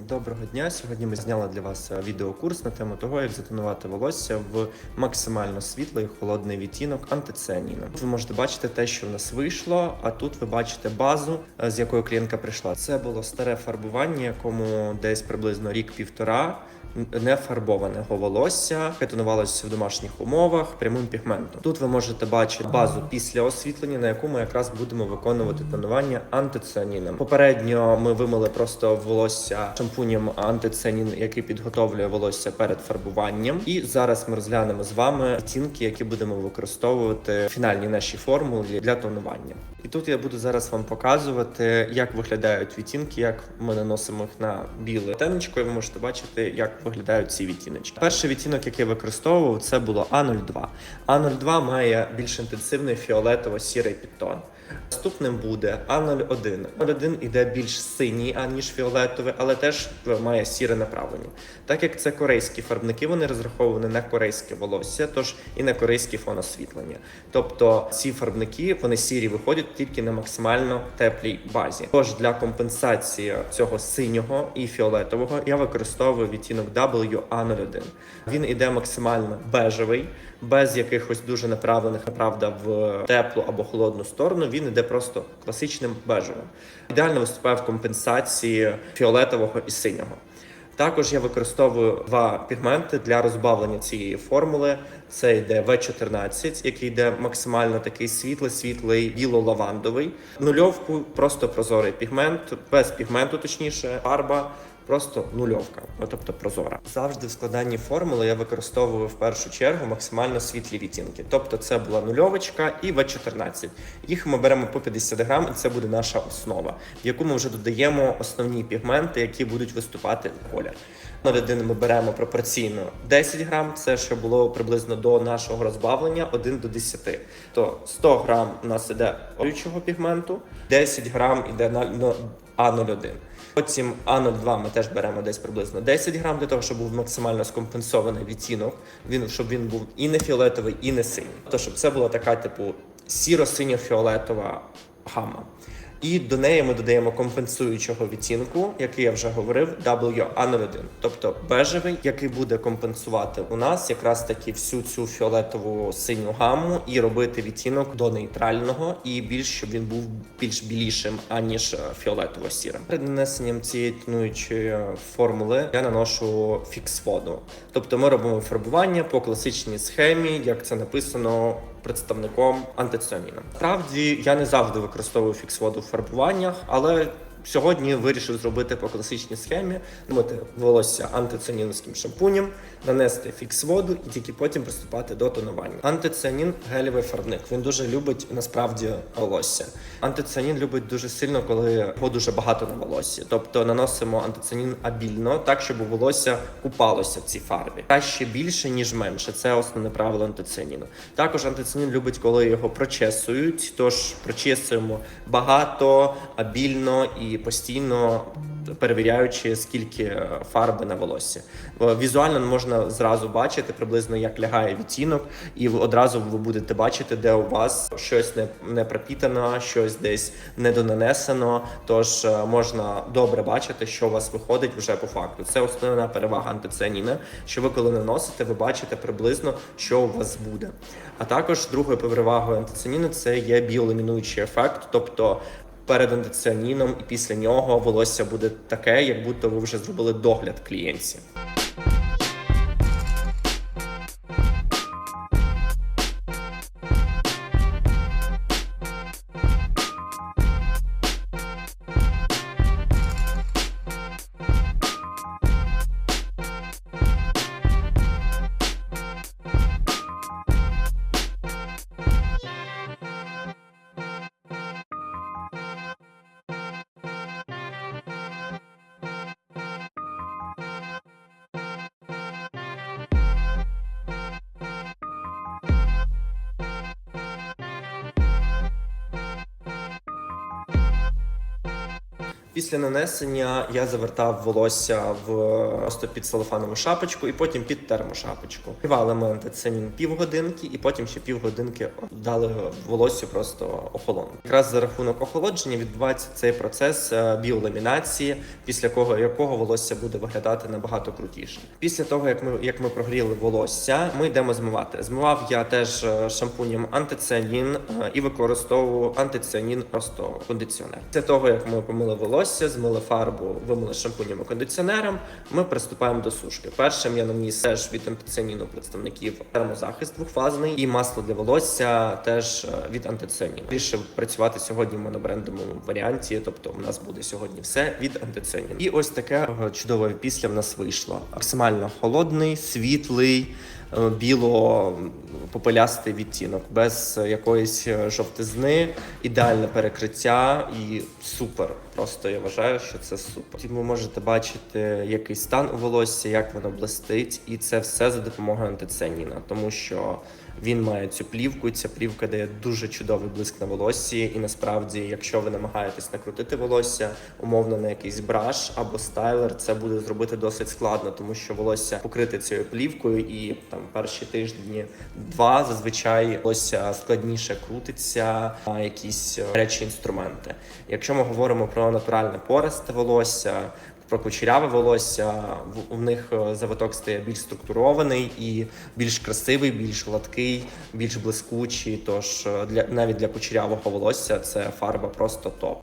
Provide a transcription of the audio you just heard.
Доброго дня! Сьогодні ми зняли для вас е, відеокурс на тему того, як затонувати волосся в максимально світлий холодний відтінок антицианіном. Ви можете бачити те, що в нас вийшло, а тут ви бачите базу, е, з якою клієнтка прийшла. Це було старе фарбування, якому десь приблизно рік-півтора. Не фарбованого волосся тонувалося в домашніх умовах прямим пігментом. Тут ви можете бачити базу після освітлення, на яку ми якраз будемо виконувати тонування антицианіном. Попередньо ми вимили просто волосся шампунем антицианін, який підготовлює волосся перед фарбуванням. І зараз ми розглянемо з вами відтінки, які будемо використовувати в фінальній нашій формулі для тонування. І тут я буду зараз вам показувати, як виглядають відтінки, як ми наносимо їх на біле темечко, і ви можете бачити, як виглядають ці відтіночки. Перший відтінок, який я використовував, це було А02. А02 має більш інтенсивний фіолетово-сірий підтон. Наступним буде А01. А01 іде більш синій, аніж фіолетовий, але теж має сіре направлення. Так як це корейські фарбники, вони розраховані на корейське волосся, тож і на корейський фон освітлення. Тобто ці фарбники вони сірі виходять тільки на максимально теплій базі. Тож для компенсації цього синього і фіолетового я використовую відтінок WA01. Він іде максимально бежевий, без якихось дуже направлених, правда, в теплу або холодну сторону. Він іде просто класичним бежевим. Ідеально виступає в компенсації фіолетового і синього. Також я використовую два пігменти для розбавлення цієї формули. Це йде В14, який йде максимально такий світлий, світлий, біло-лавандовий. Нульовку просто прозорий пігмент, без пігменту, точніше, фарба. Просто нульовка, ну, тобто прозора. Завжди в складанні формули я використовую в першу чергу максимально світлі відтінки. Тобто це була нульовочка і В14. Їх ми беремо по 50 грам, і це буде наша основа, в яку ми вже додаємо основні пігменти, які будуть виступати в колір. На людину ми беремо пропорційно 10 грам, це що було приблизно до нашого розбавлення 1 до 10. То 100 грам у нас іде олючого пігменту, 10 грам іде на, А01. Потім А02 ми теж беремо десь приблизно 10 грам для того, щоб був максимально скомпенсований відтінок, він, щоб він був і не фіолетовий, і не синій. То щоб це була така, типу, сіро-синьо-фіолетова гама. І до неї ми додаємо компенсуючого відтінку, який я вже говорив, WA01, тобто бежевий, який буде компенсувати у нас якраз таки всю цю фіолетову синю гаму і робити відтінок до нейтрального, і більш щоб він був більш білішим, аніж фіолетово-сірим. Перед нанесенням цієї тонуючої формули я наношу фікс воду. Тобто ми робимо фарбування по класичній схемі, як це написано представником антиціаніна. Справді я не завжди використовую фікс-воду в фарбуваннях, але сьогодні вирішив зробити по класичній схемі, мити волосся антиціанінським шампунем, нанести фікс-воду і тільки потім приступати до тонування. Антиціанін гелєвий фарбник. Він дуже любить насправді волосся. Антиціанін любить дуже сильно, коли його дуже багато на волоссі. Тобто наносимо антиціанін абільно, так щоб волосся купалося в цій фарбі. Краще більше ніж менше. Це основне правило антиціаніну. Також антиціанін любить, коли його прочесують. Тож прочесуємо багато, абільно і постійно. Перевіряючи, скільки фарби на волоссі, візуально можна зразу бачити приблизно як лягає відтінок, і одразу ви будете бачити, де у вас щось не, не пропітано, щось десь недонанесено. Тож е, можна добре бачити, що у вас виходить вже по факту. Це основна перевага антицианіна, що ви коли наносите, ви бачите приблизно, що у вас буде. А також другою перевагою антицианіну це є біолемінуючий ефект, тобто перед антиціаніном і після нього волосся буде таке, як будто ви вже зробили догляд клієнтці. Після нанесення я завертав волосся в просто під целофанову шапочку і потім під термошапочку. Вивали ми антицинін півгодинки, і потім ще півгодинки дали волосю просто охолонути. Якраз за рахунок охолодження відбувається цей процес е, біоламінації, після кого якого волосся буде виглядати набагато крутіше. Після того, як ми як ми прогріли волосся, ми йдемо змивати. Змивав я теж е, шампунем антиціанін е, і використовував антиціанін просто кондиціонер. Після того, як ми помили волосся, змили фарбу, вимили шампунем і кондиціонером, ми приступаємо до сушки. Першим я наніс теж від антиціаніну представників термозахист двохфазний і масло для волосся теж е, від антиціаніну. Рішив працювати сьогодні в монобрендовому варіанті, тобто у нас буде сьогодні все від антиціаніну. І ось таке е, чудове після в нас вийшло. Максимально холодний, світлий. Е, Біло-попелястий відтінок без е, якоїсь е, жовтизни, ідеальне перекриття і супер. Просто я вважаю, що це супер. Ви можете бачити, який стан у волосся, як воно блистить, і це все за допомогою антиценіна, тому що він має цю плівку, і ця плівка дає дуже чудовий блиск на волоссі. І насправді, якщо ви намагаєтесь накрутити волосся, умовно на якийсь браш або стайлер, це буде зробити досить складно, тому що волосся покрите цією плівкою, і там перші тижні два зазвичай волосся складніше крутиться на якісь е, речі інструменти. Якщо ми говоримо про натуральне пористе волосся. Про кучеряве волосся в- них е, завиток стає більш структурований і більш красивий, більш гладкий, більш блискучий. Тож е, для навіть для кучерявого волосся це фарба просто топ.